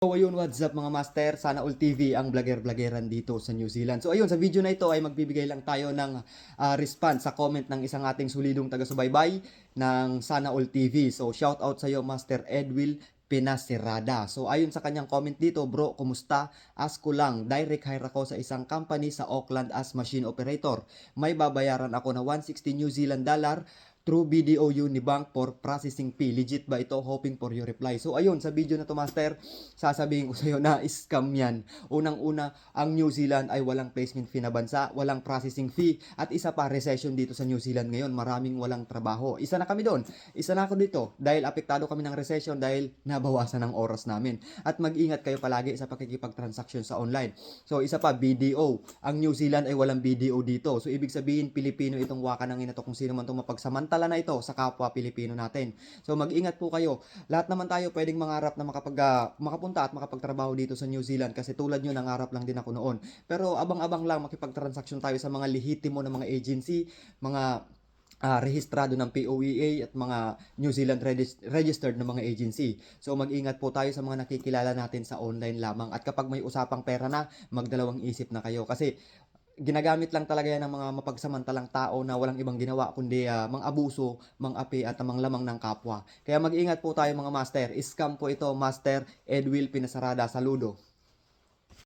So ayun, what's up mga master? Sana All TV ang vlogger-vloggeran dito sa New Zealand. So ayun, sa video na ito ay magbibigay lang tayo ng ah, response sa comment ng isang ating solidong taga-subaybay ng Sana All TV. So shout out sa iyo Master Edwil Pinasirada. So ayon sa kanyang comment dito, bro, kumusta? Ask ko lang, direct hire ako sa isang company sa Auckland as machine operator. May babayaran ako na 160 New Zealand dollar through BDOU ni bank for processing fee. Legit ba ito? Hoping for your reply. So ayun, sa video na to master, sasabihin ko sa iyo na scam yan. Unang-una, ang New Zealand ay walang placement fee na bansa, walang processing fee, at isa pa, recession dito sa New Zealand ngayon. Maraming walang trabaho. Isa na kami doon. Isa na ako dito dahil apektado kami ng recession dahil nabawasan ang oras namin. At mag-ingat kayo palagi sa pakikipag-transaction sa online. So isa pa, BDO. Ang New Zealand ay walang BDO dito. So ibig sabihin, Pilipino itong waka ng ina to kung sino man itong mapagsamantala na ito sa kapwa Pilipino natin. So mag-ingat po kayo. Lahat naman tayo pwedeng mangarap na makapag, ah, makapunta at makapagtrabaho dito sa New Zealand kasi tulad nyo, nangarap lang din ako noon. Pero abang-abang lang makipag-transaction tayo sa mga lehitimo na mga agency, mga ah, rehistrado ng POEA at mga New Zealand regis- registered na mga agency. So mag-ingat po tayo sa mga nakikilala natin sa online lamang. At kapag may usapang pera na, magdalawang isip na kayo. Kasi ginagamit lang talaga yan ng mga mapagsamantalang tao na walang ibang ginawa kundi ah, mang-abuso, mang-api at mang-lamang ng kapwa. Kaya mag-ingat po tayo mga master. Scam po ito, Master Edwil Pinasarada. Saludo.